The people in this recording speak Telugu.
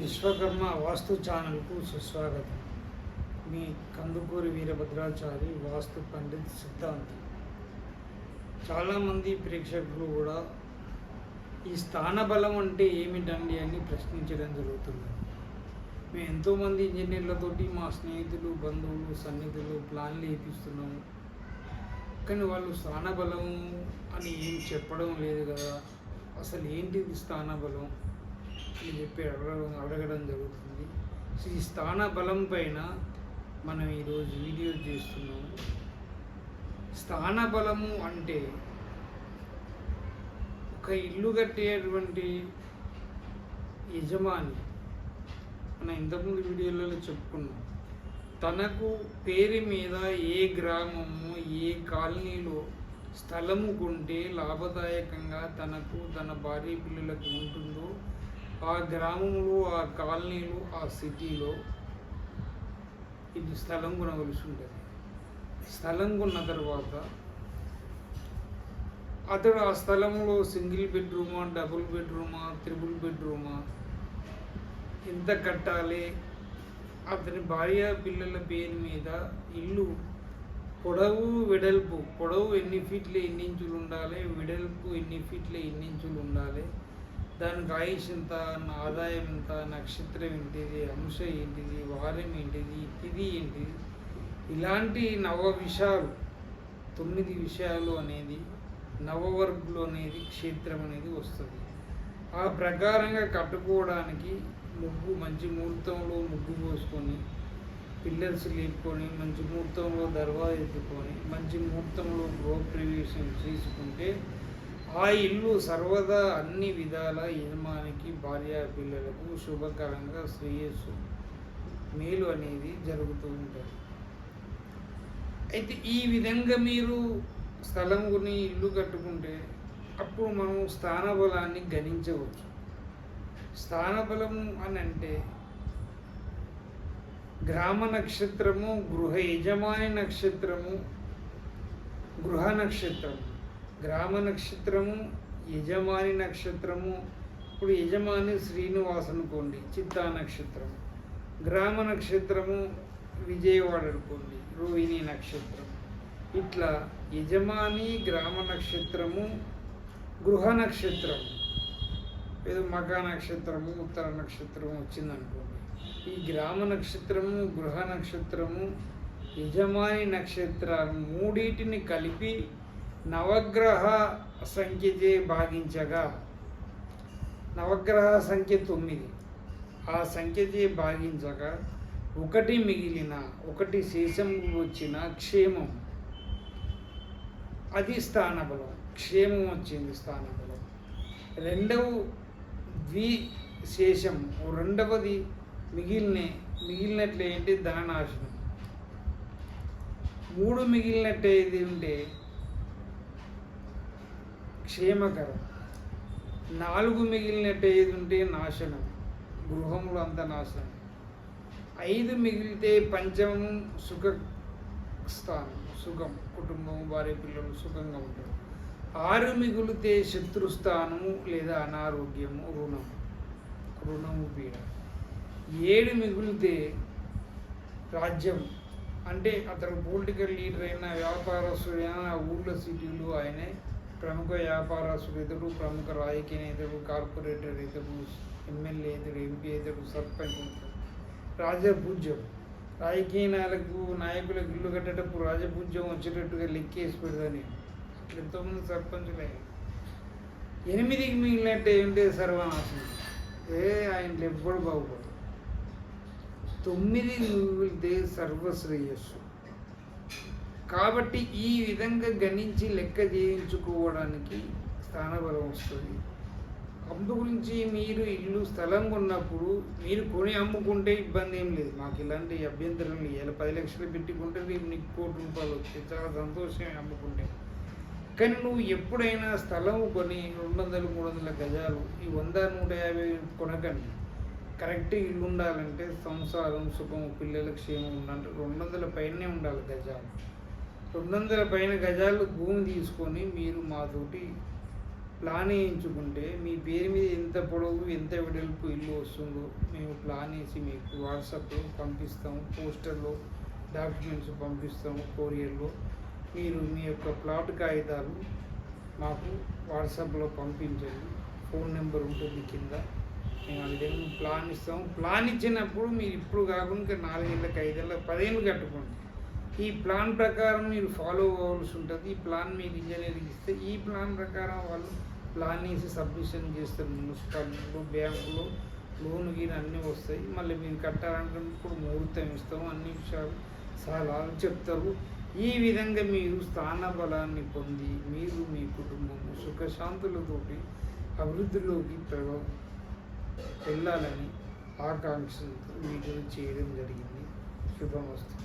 విశ్వకర్మ వాస్తు ఛానల్కు సుస్వాగతం. మీ కందుకూరి వీరభద్రాచారి వాస్తు పండిత్ సిద్ధాంతి. చాలామంది ప్రేక్షకులు కూడా ఈ స్థాన బలం అంటే ఏమిటండి అని ప్రశ్నించడం జరుగుతుంది. మేము ఎంతోమంది ఇంజనీర్లతోటి మా స్నేహితులు బంధువులు సన్నిధులు ప్లాన్లు వేపిస్తున్నాము. కానీ వాళ్ళు స్థానబలం అని ఏం చెప్పడం లేదు కదా. అసలు ఏంటిది స్థానబలం అని చెప్పి అడగడం అడగడం జరుగుతుంది. సో ఈ స్థాన బలం పైన మనం ఈరోజు వీడియో చేస్తున్నాము. స్థాన బలము అంటే ఒక ఇల్లు కట్టేటువంటి యజమాని. మనం ఇంతకుముందు వీడియోలలో చెప్పుకున్నాం. తనకు పేరు మీద ఏ గ్రామము ఏ కాలనీలో స్థలము కొంటే లాభదాయకంగా తనకు తన భార్య పిల్లలకు ఉంటుందో ఆ గ్రామంలో ఆ కాలనీలో ఆ సిటీలో ఇది స్థలం కొనవలసి ఉంటుంది స్థలం కొన్న తర్వాత అతడు ఆ స్థలంలో సింగిల్ బెడ్రూమా డబుల్ బెడ్రూమా త్రిబుల్ బెడ్రూమా ఎంత కట్టాలి? అతని భార్య పిల్లల పేరు మీద ఇల్లు పొడవు వెడల్పు పొడవు ఎన్ని ఫీట్లు ఎన్ని ఇంచులు ఉండాలి? వెడల్పు ఎన్ని ఫీట్లు ఎన్ని ఇంచులు ఉండాలి? దానికి ఆయుష్ ఎంత నా ఆదాయం ఎంత నక్షత్రం ఏంటిది అంశ ఏంటిది వారం ఏంటిది తిది ఏంటిది? ఇలాంటి నవ విషయాలు తొమ్మిది విషయాలు అనేది నవవర్గులు అనేది క్షేత్రం అనేది వస్తుంది. ఆ ప్రకారంగా కట్టుకోవడానికి ముగ్గు మంచి ముహూర్తంలో ముగ్గు పోసుకొని పిల్లర్స్ లేపుకొని మంచి ముహూర్తంలో దర్వాజా ఎత్తుకొని మంచి ముహూర్తంలో గృహప్రవేశం చేసుకుంటే ఆ ఇల్లు సర్వదా అన్ని విధాల యజమానికి భార్య పిల్లలకు శుభకరంగా శ్రేయస్సు మేలు అనేది జరుగుతూ ఉంటుంది. అయితే ఈ విధంగా మీరు స్థలం కొని ఇల్లు కట్టుకుంటే అప్పుడు మనం స్థానబలాన్ని గణించవచ్చు. స్థానబలం అని అంటే గ్రామ నక్షత్రము గృహ యజమాని నక్షత్రము గృహ నక్షత్రము. గ్రామ నక్షత్రము యజమాని నక్షత్రము. ఇప్పుడు యజమాని శ్రీనివాస్ అనుకోండి చిత్తా నక్షత్రం గ్రామ నక్షత్రము విజయవాడ అనుకోండి రోహిణి నక్షత్రం ఇట్లా యజమాని గ్రామ నక్షత్రము గృహ నక్షత్రం ఏదో మక నక్షత్రము ఉత్తర నక్షత్రము వచ్చిందనుకోండి. ఈ గ్రామ నక్షత్రము గృహ నక్షత్రము యజమాని నక్షత్రాలు మూడింటిని కలిపి నవగ్రహ సంఖ్యచే భాగించగా. నవగ్రహ సంఖ్య తొమ్మిది. ఆ సంఖ్యచే భాగించగా ఒకటి మిగిలిన ఒకటి శేషం వచ్చిన క్షేమం. అది స్థానబలం. క్షేమం వచ్చింది స్థానబలం. రెండవ ద్వి శేషం రెండవది మిగిలిన మిగిలినట్లు ఏంటి ధననాశనం. మూడు మిగిలినట్టు ఏది ఉంటే క్షేమకరం. నాలుగు మిగిలినట్టు ఐదు ఉంటే నాశనం. గృహములు అంత నాశనం. ఐదు మిగిలితే పంచమం సుఖ స్థానం సుఖం. కుటుంబం భార్య పిల్లలు సుఖంగా ఉంటారు. ఆరు మిగులితే శత్రుస్థానము లేదా అనారోగ్యము రుణం. రుణము పీడ. ఏడు మిగులితే రాజ్యం అంటే అతను పొలిటికల్ లీడర్ అయిన వ్యాపారస్తుడైనా ఊళ్ళో సిటీలు ఆయనే ప్రముఖ వ్యాపారస్తులు ఎదురు ప్రముఖ రాజకీయ నేతలు కార్పొరేటర్ ఎదురు ఎమ్మెల్యే ఎదురు ఎంపీ ఎదురు సర్పంచ్ ఇతడు రాజపూజ్యం. రాజకీయ నాయకులకు నాయకులకు ఇల్లు కట్టేటప్పుడు రాజపూజ్యం వచ్చేటట్టుగా లెక్కేసి పెడదని ఎంతోమంది సర్పంచులే. ఎనిమిదికి మిగిలినట్టు ఏంటి సర్వనాశనం. ఏ ఆయన ఎప్పుడు బాగుపడు తొమ్మిది మిగిలితే సర్వశ్రేయస్సు. కాబట్టి ఈ విధంగా గణించి లెక్క చేయించుకోవడానికి స్థానబలం వస్తుంది. అందు గురించి మీరు ఇల్లు స్థలం కొన్నప్పుడు మీరు కొని అమ్ముకుంటే ఇబ్బంది ఏం లేదు. మాకు ఇలాంటి అభ్యంతరం లేదు. పది లక్షలు పెట్టుకుంటే రేపు నీకు కోటి రూపాయలు వచ్చాయి చాలా సంతోషం అమ్ముకుంటే. కానీ నువ్వు ఎప్పుడైనా స్థలం కొని రెండు వందలు మూడు వందల గజాలు ఈ వంద నూట యాభై కొనకండి. కరెక్ట్ ఇల్లు ఉండాలంటే సంసారం సుఖం పిల్లల క్షేమం ఉండాలంటే రెండు వందల పైనే ఉండాలి గజాలు. రెండు వందల పైన గజాలు భూమి తీసుకొని మీరు మాతోటి ప్లాన్ వేయించుకుంటే మీ పేరు మీద ఎంత పొడవు ఎంత వెడల్పు ఇల్లు వస్తుందో మేము ప్లాన్ వేసి మీకు వాట్సాప్లో పంపిస్తాము పోస్టర్లో డాక్యుమెంట్స్ పంపిస్తాము కొరియర్లో. మీరు మీ యొక్క ప్లాట్ కాగితాలు మాకు వాట్సాప్లో పంపించండి. ఫోన్ నెంబర్ ఉంటుంది కింద. మేము అది ప్లాన్ ఇస్తాము. ప్లాన్ ఇచ్చినప్పుడు మీరు ఇప్పుడు కాకుండా ఇంకా నాలుగేళ్ళకి ఐదేళ్ళకి పదేళ్ళు కట్టుకోండి. ఈ ప్లాన్ ప్రకారం మీరు ఫాలో అవ్వాల్సి ఉంటుంది. ఈ ప్లాన్ మీకు ఇంజనీరింగ్ ఇస్తే ఈ ప్లాన్ ప్రకారం వాళ్ళు ప్లాన్ వేసి సబ్మిషన్ చేస్తారు. మున్సిపాలిటీలో బ్యాంకులో లోన్ గీన అన్నీ వస్తాయి. మళ్ళీ మీరు కట్టాలనుకున్నప్పుడు ముహూర్తం ఇస్తాము. అన్ని విషయాలు సలహాలు చెప్తారు. ఈ విధంగా మీరు స్థాన బలాన్ని పొంది మీరు మీ కుటుంబము సుఖశాంతులతోటి అభివృద్ధిలోకి ప్రవ వెళ్ళాలని ఆకాంక్షలతో వీటిని చేయడం జరిగింది. శుభమస్తు.